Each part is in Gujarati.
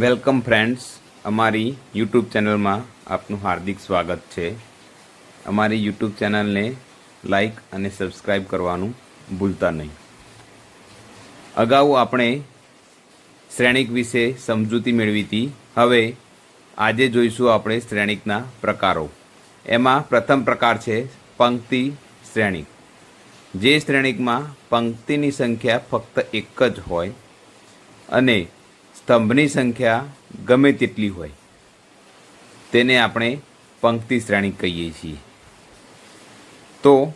વેલકમ ફ્રેન્ડ્સ, અમારી યુટ્યુબ ચેનલમાં આપનું હાર્દિક સ્વાગત છે. અમારી યુટ્યુબ ચેનલને લાઈક અને સબસ્ક્રાઈબ કરવાનું ભૂલતા નહીં. અગાઉ આપણે શ્રેણિક વિશે સમજૂતી મેળવી હતી. હવે આજે જોઈશું આપણે શ્રેણિકના પ્રકારો. એમાં પ્રથમ પ્રકાર છે પંક્તિ શ્રેણિક. જે શ્રેણિકમાં પંક્તિની સંખ્યા ફક્ત એક જ હોય અને સ્તંભની સંખ્યા ગમે તેટલી હોય, તેને આપણે પંક્તિ શ્રેણી કહીએ છીએ. તો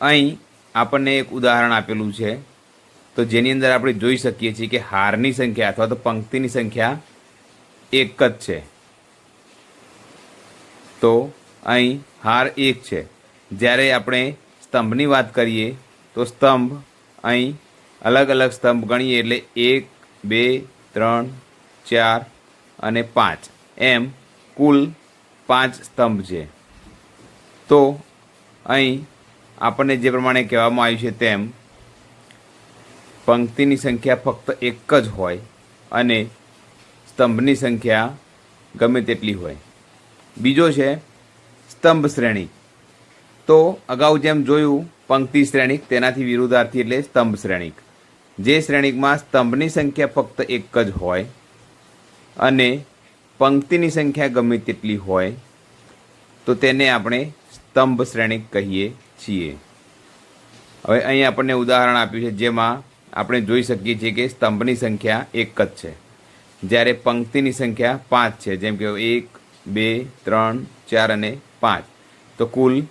અહીં આપણને એક ઉદાહરણ આપેલું છે. તો જેની અંદર આપણે જોઈ શકીએ છીએ કે હારની સંખ્યા અથવા તો પંક્તિની સંખ્યા એક જ છે. તો અહીં હાર એક છે. જ્યારે આપણે સ્તંભની વાત કરીએ, તો સ્તંભ અહીં અલગ અલગ સ્તંભ ગણીએ એટલે એક, બે ત્રણ, ચાર અને પાંચ. એમ કુલ પાંચ સ્તંભ છે. તો અહીં આપણને જે પ્રમાણે કહેવામાં આવ્યું છે તેમ, પંક્તિની સંખ્યા ફક્ત એક જ હોય અને સ્તંભની સંખ્યા ગમે તેટલી હોય. બીજો છે સ્તંભ શ્રેણી. તો અગાઉ જેમ જોયું, પંક્તિ શ્રેણીક, તેનાથી વિરુદ્ધાર્થી એટલે સ્તંભ શ્રેણિક. જે શ્રેણીકમાં સ્તંભની સંખ્યા ફક્ત એક જ હોય અને પંક્તિની સંખ્યા ગમે તેટલી હોય, તો તેને આપણે સ્તંભ શ્રેણીક કહીએ છીએ. હવે અહીં આપણને ઉદાહરણ આપ્યું છે, જેમાં આપણે જોઈ શકીએ છીએ કે સ્તંભની સંખ્યા એક જ છે. જ્યારે પંક્તિની સંખ્યા પાંચ છે, જેમ કે એક, બે, ત્રણ, ચાર અને પાંચ. તો કુલ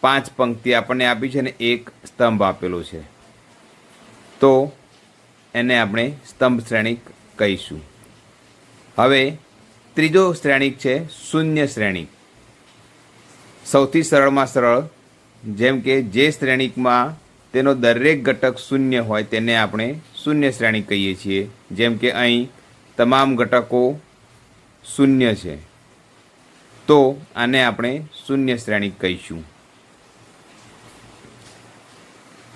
પાંચ પંક્તિ આપણને આપી છે અને એક સ્તંભ આપેલો છે. તો એને આપણે સ્તંભ શ્રેણિક કહીશું. હવે ત્રીજો શ્રેણિક છે શૂન્ય શ્રેણિક. સૌથી સરળમાં સરળ, જેમ કે જે શ્રેણિકમાં તેનો દરેક ઘટક શૂન્ય હોય તેને આપણે શૂન્ય શ્રેણી કહીએ છીએ. જેમ કે અહીં તમામ ઘટકો શૂન્ય છે. તો આને આપણે શૂન્ય શ્રેણી કહીશું.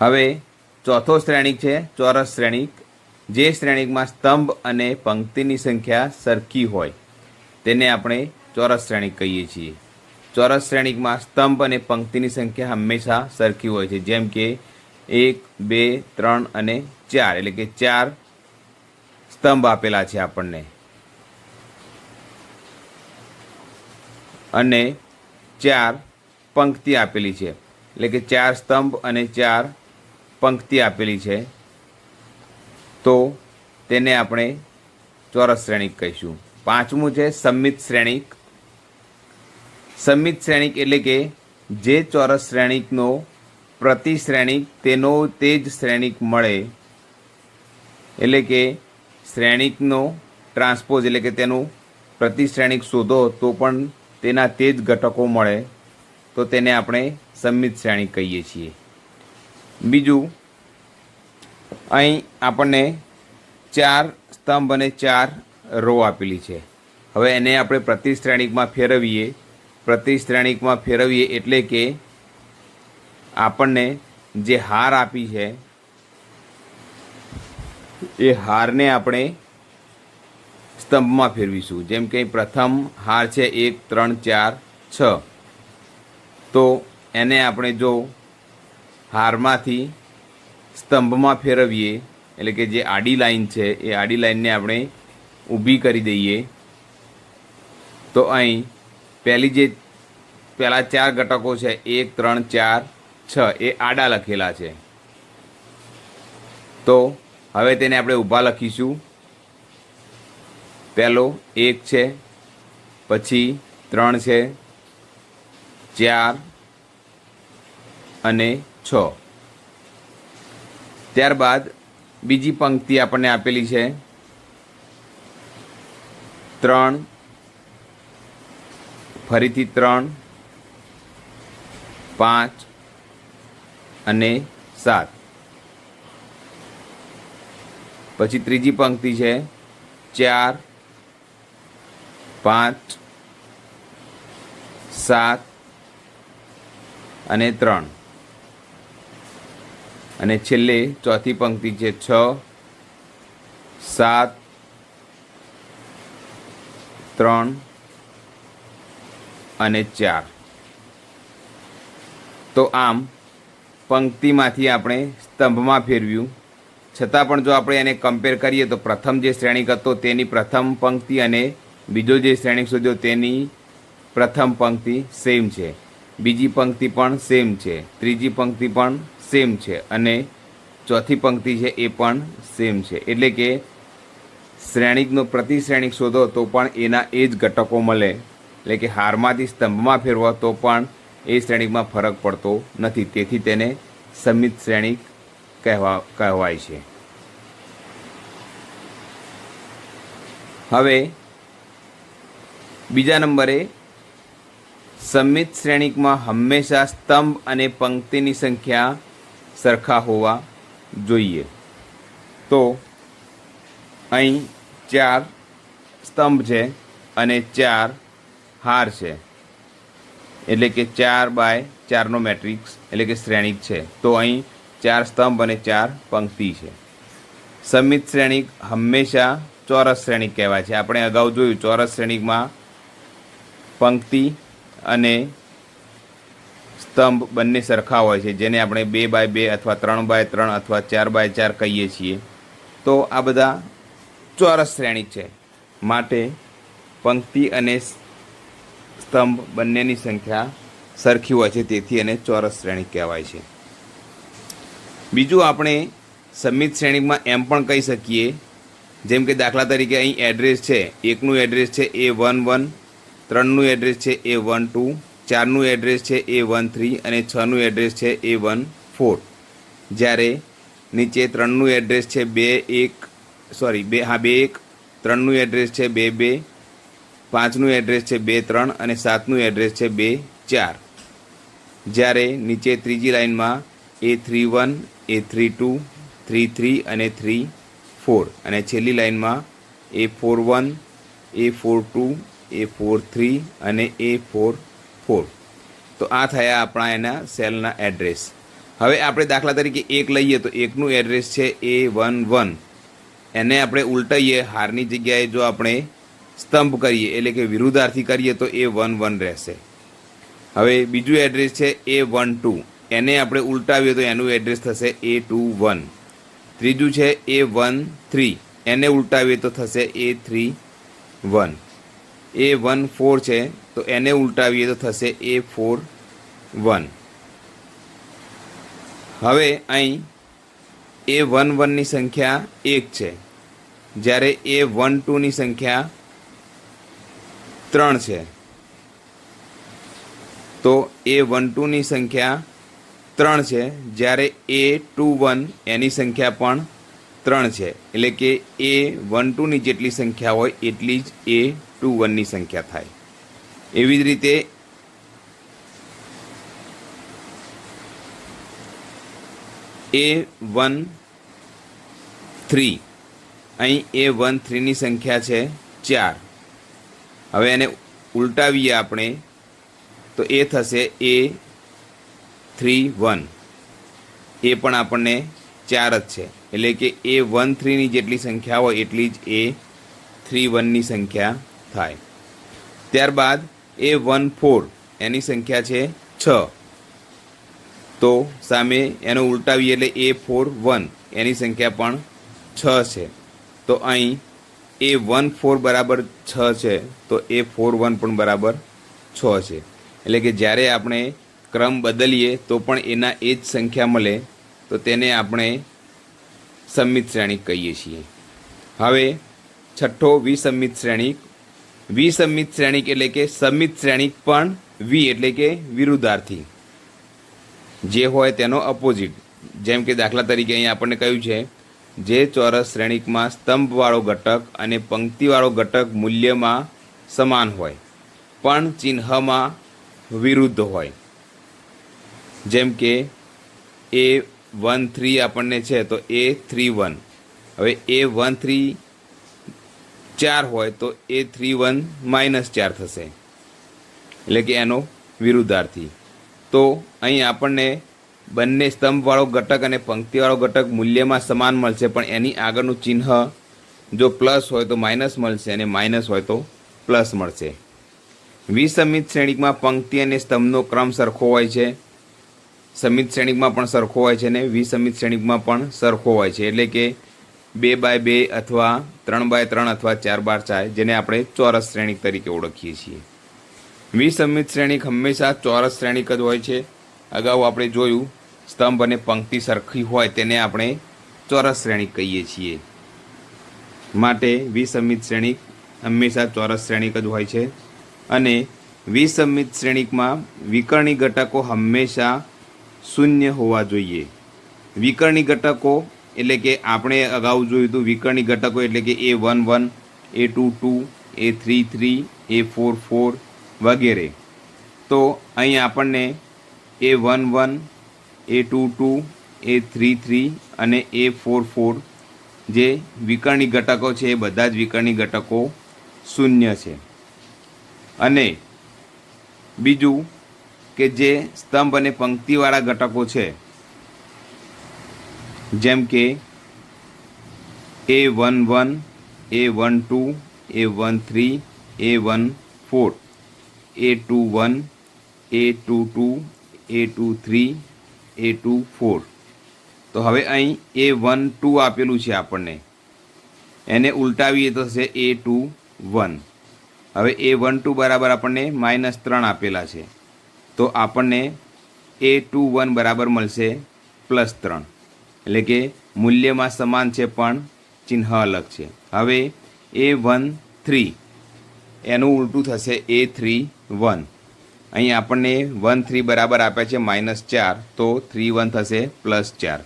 હવે ચોથો શ્રેણીક છે, ચોરસ શ્રેણિક. જે શ્રેણીકમાં સ્તંભ અને પંક્તિની સંખ્યા સરખી હોય, તેને આપણે ચોરસ શ્રેણીક કહીએ છીએ. ચોરસ શ્રેણીકમાં સ્તંભ અને પંક્તિની સંખ્યા હંમેશા સરખી હોય છે, જેમ કે એક, બે, ત્રણ અને ચાર. એટલે કે ચાર સ્તંભ આપેલા છે આપણને. અને ચાર પંક્તિ આપેલી છે. એટલે કે ચાર સ્તંભ અને ચાર પંક્તિ આપેલી છે, તો તેને આપણે ચોરસ શ્રેણિક કહીશું. પાંચમું છે સંમિત શ્રેણિક. સંમિત શ્રેણિક એટલે કે જે ચોરસ શ્રેણિકનો પ્રતિ શ્રેણિક તેનો તે જ શ્રેણિક મળે. એટલે કે શ્રેણિકનો ટ્રાન્સપોઝ એટલે કે તેનું પ્રતિ શ્રેણિક શોધો તો પણ તેના તે જ ઘટકો મળે. તો તેને આપણે સંમિત શ્રેણી કહીએ છીએ. બીજું, અહીં આપણને ચાર સ્તંભ અને ચાર રો આપેલી છે. હવે એને આપણે પ્રતિ શ્રેણિકમાં ફેરવીએ. પ્રતિ શ્રેણિકમાં ફેરવીએ એટલે કે આપણને જે હાર આપી છે, એ હારને આપણે સ્તંભમાં ફેરવીશું. જેમ કે પ્રથમ હાર છે એક, ત્રણ, ચાર, છ. તો એને આપણે જો હારમાંથી સ્તંભમાં ફેરવીએ, એટલે કે જે આડી લાઈન છે, એ આડી લાઈનને આપણે ઊભી કરી દઈએ. તો અહીં પહેલી જે, પહેલાં ચાર ઘટકો છે, એક, ત્રણ, ચાર, છ, એ આડા લખેલા છે. તો હવે તેને આપણે ઊભા લખીશું. પહેલો એક છે, પછી ત્રણ છે, ચાર અને છ. ત્યારબાદ બીજી પંક્તિ આપણને આપેલી છે. ત્રણ. ફરીથી ત્રણ. પાંચ. અને સાત. પછી ત્રીજી પંક્તિ છે. ચાર. પાંચ. સાત. અને ત્રણ. અને છેલ્લે ચોથી પંક્તિ છે છ, સાત, ત્રણ અને ચાર. તો આમ પંક્તિમાંથી આપણે સ્તંભમાં ફેરવ્યું. છતાં પણ જો આપણે એને કમ્પેર કરીએ તો પ્રથમ જે શ્રેણીક હતો તેની પ્રથમ પંક્તિ અને બીજો જે શ્રેણીક શોધ્યો તેની પ્રથમ પંક્તિ સેમ છે. બીજી પંક્તિ પણ સેમ છે. ત્રીજી પંક્તિ પણ સેમ છે અને ચોથી પંક્તિ છે એ પણ સેમ છે. એટલે કે શ્રેણિકનો પ્રતિ શ્રેણિક શોધો તો પણ એના એ જ ઘટકો મળે. એટલે કે હારમાંથી સ્તંભમાં ફેરવો તો પણ એ શ્રેણિકમાં ફરક પડતો નથી. તેથી તેને સમિત શ્રેણિક કહેવા, કહેવાય છે. હવે બીજા નંબરે સમિત શ્રેણિકમાં હંમેશા સ્તંભ અને પંક્તિની સંખ્યા સરખા હોવા જોઈએ. તો અહીં ચાર સ્તંભ છે અને ચાર હાર છે. એટલે કે ચાર બાય ચારનો મેટ્રિક્સ એટલે કે શ્રેણિક છે. તો અહીં ચાર સ્તંભ અને ચાર પંક્તિ છે. સમિત શ્રેણિક હંમેશા ચોરસ શ્રેણિક કહેવાય છે. આપણે અગાઉ જોયું ચોરસ શ્રેણિકમાં પંક્તિ અને સ્તંભ બંને સરખા હોય છે, જેને આપણે બે બાય બે અથવા ત્રણ બાય ત્રણ અથવા ચાર બાય ચાર કહીએ છીએ. તો આ બધા ચોરસ શ્રેણી છે. માટે પંક્તિ અને સ્તંભ બંનેની સંખ્યા સરખી હોય છે, તેથી એને ચોરસ શ્રેણી કહેવાય છે. બીજું આપણે સમિત શ્રેણીમાં એમ પણ કહી શકીએ, જેમ કે દાખલા તરીકે અહીં એડ્રેસ છે, એકનું એડ્રેસ છે એ વન વન ત્રણનું એડ્રેસ છે એ વન ટુ ચારનું એડ્રેસ છે એ વન થ્રી અને છનું એડ્રેસ છે એ વન ફોર જ્યારે નીચે ત્રણનું એડ્રેસ છે બે એક સોરી બે, હા, બે એક, ત્રણનું એડ્રેસ છે બે બે, પાંચનું એડ્રેસ છે બે ત્રણ અને સાતનું એડ્રેસ છે બે ચાર. જ્યારે નીચે ત્રીજી લાઇનમાં A three one A three two three three અને થ્રી ફોર અને છેલ્લી લાઇનમાં A four one A four two A four three અને એ ફોર ફોર. તો આ થયા આપણા એના સેલના એડ્રેસ. હવે આપણે દાખલા તરીકે એક લઈએ તો એકનું એડ્રેસ છે એ વન વન એને આપણે ઉલટાઈએ, હારની જગ્યાએ જો આપણે સ્તંભ કરીએ, એટલે કે વિરુદ્ધાર્થી કરીએ તો એ વન વન રહેશે. હવે બીજું એડ્રેસ છે એ વન ટુ એને આપણે ઉલટાવીએ તો એનું એડ્રેસ થશે એ ટુ વન ત્રીજું છે એ વન થ્રી એને ઉલટાવીએ તો થશે A three one A one four છે, તો એને ઉલટાવીએ તો થશે એ ફોર વન હવે અહીં એ વન વનની સંખ્યા એક છે. જ્યારે એ વન ટુની સંખ્યા ત્રણ છે. તો એ વન ટુની સંખ્યા ત્રણ છે, જ્યારે એ ટુ વન એની સંખ્યા પણ ત્રણ છે. એટલે કે એ વન ટુની જેટલી સંખ્યા હોય, એટલી જ એ ટુ વનની સંખ્યા થાય. એવી જ રીતે એ વન થ્રી. અહીં એ વન થ્રીની સંખ્યા છે ચાર. હવે એને ઉલટાવીએ આપણે, તો એ થશે એ થ્રી વન. એ પણ આપણને ચાર જ છે. એટલે કે એ વન થ્રીની જેટલી સંખ્યા હોય, એટલી જ એ થ્રી વનની સંખ્યા થાય. ત્યારબાદ એ વન ફોર, એની સંખ્યા છે છ. તો સામે એનો ઉલટાવીએ એટલે એ ફોર વન, એની સંખ્યા પણ છ છે. તો અહીં એ વન ફોર બરાબર છ છે, તો એ ફોર વન પણ બરાબર છ છે. એટલે કે જ્યારે આપણે ક્રમ બદલીએ તો પણ એના એ જ સંખ્યા મળે, તો તેને આપણે સંમિત શ્રેણી કહીએ છીએ. હવે છઠ્ઠો વિસંમિત શ્રેણિક વિસંમિત શ્રેણિક એટલે કે સમિત શ્રેણિક પણ વી એટલે કે વિરુદ્ધાર્થી. જે હોય તેનો અપોઝિટ જેમ કે દાખલા તરીકે અહીં આપણને કહ્યું છે, જે ચોરસ શ્રેણિકમાં સ્તંભવાળો ઘટક અને પંક્તિવાળો ઘટક મૂલ્યમાં સમાન હોય, પણ ચિહ્નમાં વિરુદ્ધ હોય. જેમ કે એ વન થ્રી આપણને છે, તો એ થ્રી વન. હવે એ વન થ્રી ચાર હોય તો એ થ્રી વન માઇનસ ચાર થશે. એટલે કે એનો વિરુદ્ધાર્થી. તો અહીં આપણને બંને સ્તંભવાળો ઘટક અને પંક્તિવાળો ઘટક મૂલ્યમાં સમાન મળશે, પણ એની આગળનું ચિહ્ન જો પ્લસ હોય તો માઇનસ મળશે અને માઇનસ હોય તો પ્લસ મળશે. વિસમિત શ્રેણિકમાં પંક્તિ અને સ્તંભનો ક્રમ સરખો હોય છે. સમિત શ્રેણીકમાં પણ સરખો હોય છે અને વિસમિત શ્રેણિકમાં પણ સરખો હોય છે. એટલે કે બે બાય બે અથવા ત્રણ બાય ત્રણ અથવા ચાર બાર ચાર, જેને આપણે ચોરસ શ્રેણીક તરીકે ઓળખીએ છીએ. વિસંમિત શ્રેણીક હંમેશા ચોરસ શ્રેણીક જ હોય છે. અગાઉ આપણે જોયું, સ્તંભ અને પંક્તિ સરખી હોય તેને આપણે ચોરસ શ્રેણીક કહીએ છીએ. માટે વિસંમિત શ્રેણીક હંમેશા ચોરસ શ્રેણીક જ હોય છે. અને વિસંમિત શ્રેણીકમાં વિકર્ણી ઘટકો હંમેશા શૂન્ય હોવા જોઈએ. વિકર્ણી ઘટકો એટલે કે આપણે અગાઉ જોયું હતું વિકર્ણી ઘટકો એટલે કે A one one A two two A three three A four four વગેરે. તો અહીં આપણને A one one A two two A three three અને એ ફોર ફોર જે વિકર્ણી ઘટકો છે એ બધા જ વિકર્ણી ઘટકો શૂન્ય છે. અને બીજું કે જે સ્તંભ અને પંક્તિવાળા ઘટકો છે જેમ કે A one one A one two A one three A one four A two one A two two A two three A two four તો હવે અહીં એ વન ટુ આપેલું છે આપણને. એને ઉલટાવીએ તો થશે એ ટુ વન હવે એ વન ટુ બરાબર આપણને માઇનસ ત્રણ આપેલા છે. તો આપણને એ ટુ વન બરાબર મળશે પ્લસ ત્રણ. એટલે કે મૂલ્યમાં સમાન છે પણ ચિહ્ન અલગ છે. હવે એ વન થ્રી એનું ઉલટું થશે એ થ્રી વન અહીં આપણને વન થ્રી બરાબર આપ્યા છે માઇનસ ચાર, તો થ્રી વન થશે પ્લસ ચાર.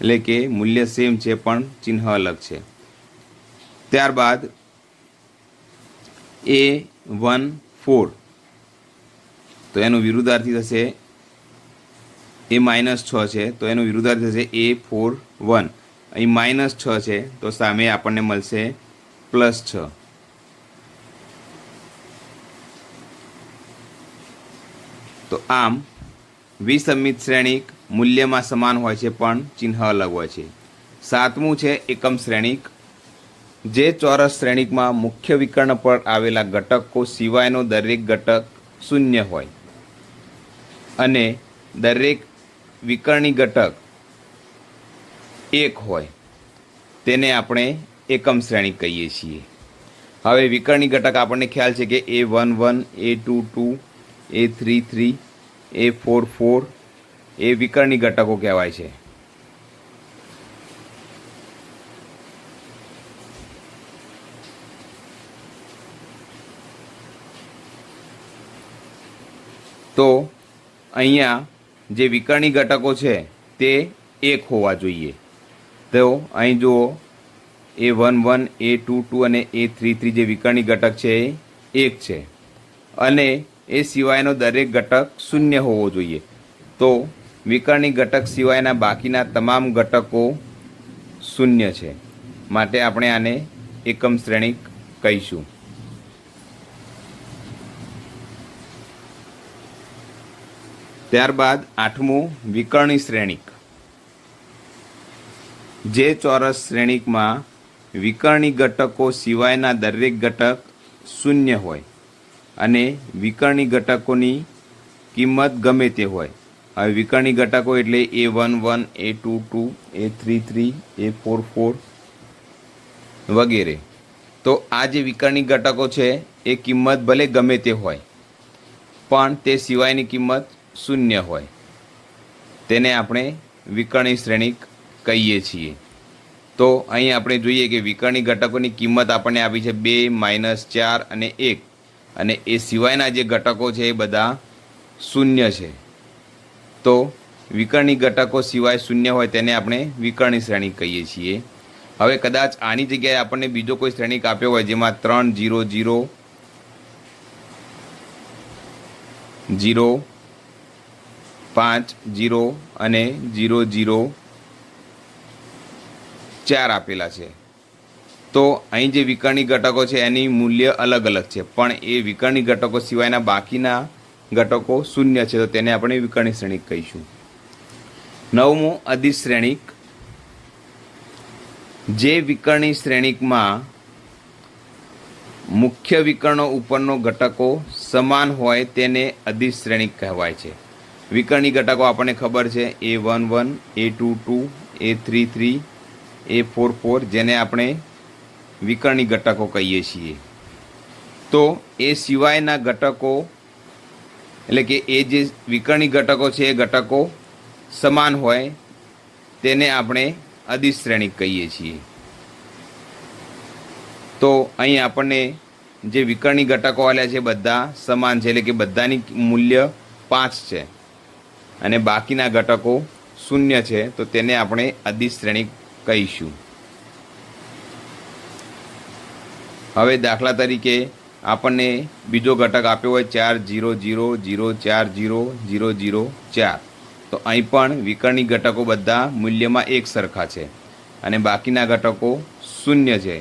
એટલે કે મૂલ્ય સેમ છે પણ ચિહ્ન અલગ છે. ત્યારબાદ એ વન ફોર તો એનું વિરુદ્ધાર્થી થશે એ માઇનસ છ છે, તો એનું વિરુદ્ધાર્થી થશે એ ફોર વન. અહીં માઇનસ છ છે, તો સામે આપણને મળશે પ્લસ છ. તો આમ, વિસમિત શ્રેણીક મૂલ્યમાં સમાન હોય છે, પણ ચિહ્ન અલગ હોય છે. સાતમું છે, એકમ શ્રેણિક. જે ચોરસ શ્રેણીકમાં મુખ્ય વિકર્ણ પર આવેલા ઘટકો સિવાયનો દરેક ઘટક શૂન્ય હોય. અને દરેક વિકર્ણી ઘટક એક હોય, તેને આપણે એકમ શ્રેણી કહીએ છીએ. હવે વિકર્ણી ઘટક આપણને ખ્યાલ છે કે A one one A two two A three three A four four એ વિકર્ણી ઘટકો કહેવાય છે. તો અહીંયા જે વિકર્ણી ઘટકો છે, તે એક હોવા જોઈએ. તો અહીં જુઓ A one one A two two અને એ થ્રી થ્રી જે વિકર્ણી ઘટક છે, એ એક છે. અને એ સિવાયનો દરેક ઘટક શૂન્ય હોવો જોઈએ. તો વિકર્ણી ઘટક સિવાયના બાકીના તમામ ઘટકો શૂન્ય છે. માટે આપણે આને એકમ શ્રેણી કહીશું. ત્યારબાદ આઠમું વિકર્ણી શ્રેણીક. જે ચોરસ શ્રેણીકમાં વિકર્ણી ઘટકો સિવાયના દરેક ઘટક શૂન્ય હોય અને વિકર્ણી ઘટકોની કિંમત ગમે તે હોય. હવે વિકર્ણી ઘટકો એટલે A one one A two two A three three A four four વગેરે. તો આ જે વિકર્ણી ઘટકો છે, એ કિંમત ભલે ગમે તે હોય, પણ તે સિવાયની કિંમત શૂન્ય હોય. તેને આપણે વિકર્ણી શ્રેણી કહીએ છીએ. તો અહીં આપણે જોઈએ કે વિકર્ણી ઘટકોની કિંમત આપણને આપી છે બે માઇનસ ચાર અને એક. અને એ સિવાયના જે ઘટકો છે એ બધા શૂન્ય છે. તો વિકર્ણી ઘટકો સિવાય શૂન્ય હોય તેને આપણે વિકર્ણી શ્રેણી કહીએ છીએ. હવે કદાચ આની જગ્યાએ આપણને બીજો કોઈ શ્રેણીક આપ્યો હોય જેમાં ત્રણ, જીરો જીરો જીરો પાંચ, જીરો અને જીરો જીરો ચાર આપેલા છે. તો અહીં જે વિકર્ણી ઘટકો છે, એની મૂલ્ય અલગ અલગ છે, પણ એ વિકર્ણી ઘટકો સિવાયના બાકીના ઘટકો શૂન્ય છે, તો તેને આપણે વિકર્ણી શ્રેણિક કહીશું. નવમું અધિ શ્રેણિક જે વિકર્ણી શ્રેણિકમાં મુખ્ય વિકર્ણો ઉપરનો ઘટકો સમાન હોય તેને અધિશ શ્રેણિક કહેવાય છે. વિકર્ણી ઘટકો આપણને ખબર છે A one one A two two A three three A four four જેને આપણે વિકર્ણી ઘટકો કહીએ છીએ. તો એ સિવાયના ઘટકો, એટલે કે એ જે વિકર્ણી ઘટકો છે, એ ઘટકો સમાન હોય, તેને આપણે અધિશ શ્રેણિક કહીએ છીએ. તો અહીં આપણને જે વિકર્ણી ઘટકો આલ્યા છે, બધા સમાન છે, એટલે કે બધાની મૂલ્ય પાંચ છે. અને બાકીના ઘટકો શૂન્ય છે, તો તેને આપણે અધિશ શ્રેણિક કહીશું. હવે દાખલા તરીકે આપણને બીજો ઘટક આપ્યો હોય ચાર જીરો જીરો જીરો ચાર જીરો જીરો જીરો ચાર. તો અહીં પણ વિકર્ણી ઘટકો બધા મૂલ્યમાં એક સરખા છે અને બાકીના ઘટકો શૂન્ય છે.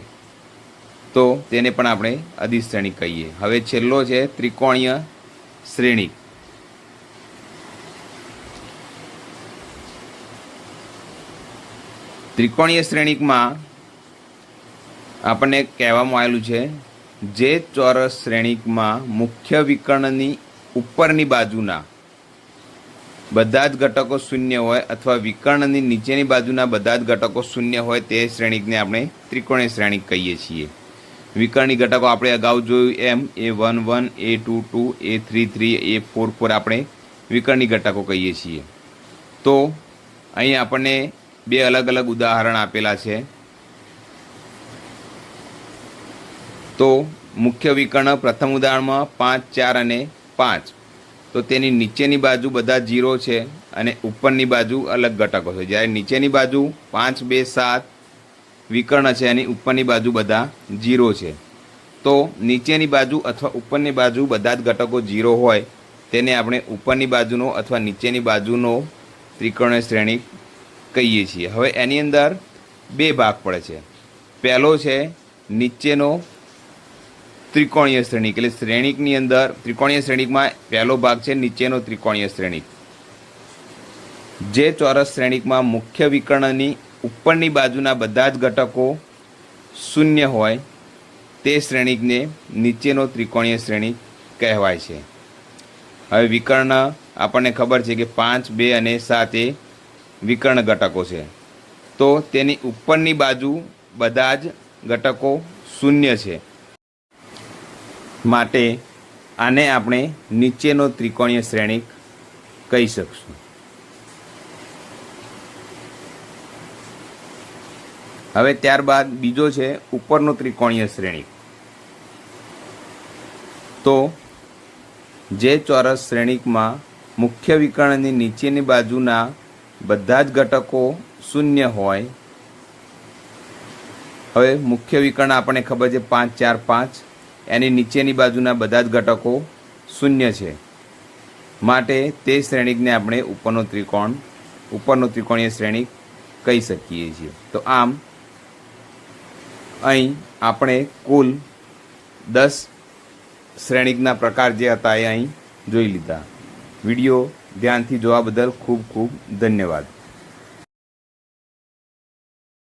તો તેને પણ આપણે અધિશ શ્રેણિક કહીએ. હવે છેલ્લો છે ત્રિકોણીય શ્રેણિક ત્રિકોણીય શ્રેણીકમાં આપણને કહેવામાં આવેલું છે, જે ચોરસ શ્રેણીકમાં મુખ્ય વિકર્ણની ઉપરની બાજુના બધા જ ઘટકો શૂન્ય હોય અથવા વિકર્ણની નીચેની બાજુના બધા જ ઘટકો શૂન્ય હોય તે શ્રેણીકને આપણે ત્રિકોણીય શ્રેણીક કહીએ છીએ. વિકર્ણી ઘટકો આપણે અગાઉ જોયું એમ A one one A two two A three three A four four આપણે વિકર્ણી ઘટકો કહીએ છીએ. તો અહીં આપણને બે અલગ અલગ ઉદાહરણ આપેલા છે. તો મુખ્ય વિકર્ણ પ્રથમ ઉદાહરણમાં પાંચ, ચાર અને પાંચ. તો તેની નીચેની બાજુ બધા જીરો છે અને ઉપરની બાજુ અલગ ઘટકો છે. જ્યારે નીચેની બાજુ પાંચ, બે, સાત વિકર્ણ છે અને ઉપરની બાજુ બધા જીરો છે. તો નીચેની બાજુ અથવા ઉપરની બાજુ બધા જ ઘટકો જીરો હોય, તેને આપણે ઉપરની બાજુનો અથવા નીચેની બાજુનો ત્રિકોણ શ્રેણી કહીએ છીએ. હવે એની અંદર બે ભાગ પડે છે. પહેલો છે નીચેનો ત્રિકોણીય શ્રેણીક. એટલે શ્રેણીકની અંદર ત્રિકોણીય શ્રેણીકમાં પહેલો ભાગ છે નીચેનો ત્રિકોણીય શ્રેણીક. જે ચોરસ શ્રેણીકમાં મુખ્ય વિકર્ણની ઉપરની બાજુના બધા જ ઘટકો શૂન્ય હોય, તે શ્રેણીકને નીચેનો ત્રિકોણીય શ્રેણીક કહેવાય છે. હવે વિકર્ણ આપણને ખબર છે કે પાંચ, બે અને સાત એ વિકર્ણ ઘટકો છે. તો તેની ઉપરની બાજુ બધા જ ઘટકો શૂન્ય છે. માટે આને આપણે નીચેનો ત્રિકોણીય શ્રેણિક કહી શકશું. હવે ત્યારબાદ બીજો છે ઉપરનો ત્રિકોણીય શ્રેણિક તો જે ચોરસ શ્રેણિકમાં મુખ્ય વિકર્ણની નીચેની બાજુના બધા જ ઘટકો શૂન્ય હોય. હવે મુખ્ય વિકર્ણ આપણને ખબર છે પાંચ, ચાર, પાંચ. એની નીચેની બાજુના બધા જ ઘટકો શૂન્ય છે. માટે તે શ્રેણીકને આપણે ઉપરનો ત્રિકોણ, ઉપરનો ત્રિકોણીય શ્રેણીક કહી શકીએ છીએ. તો આમ, અહીં આપણે કુલ દસ શ્રેણીકના પ્રકાર જે હતા એ અહીં જોઈ લીધા. વીડિયો ધ્યાનથી જોવા બદલ ખૂબ ખૂબ ધન્યવાદ.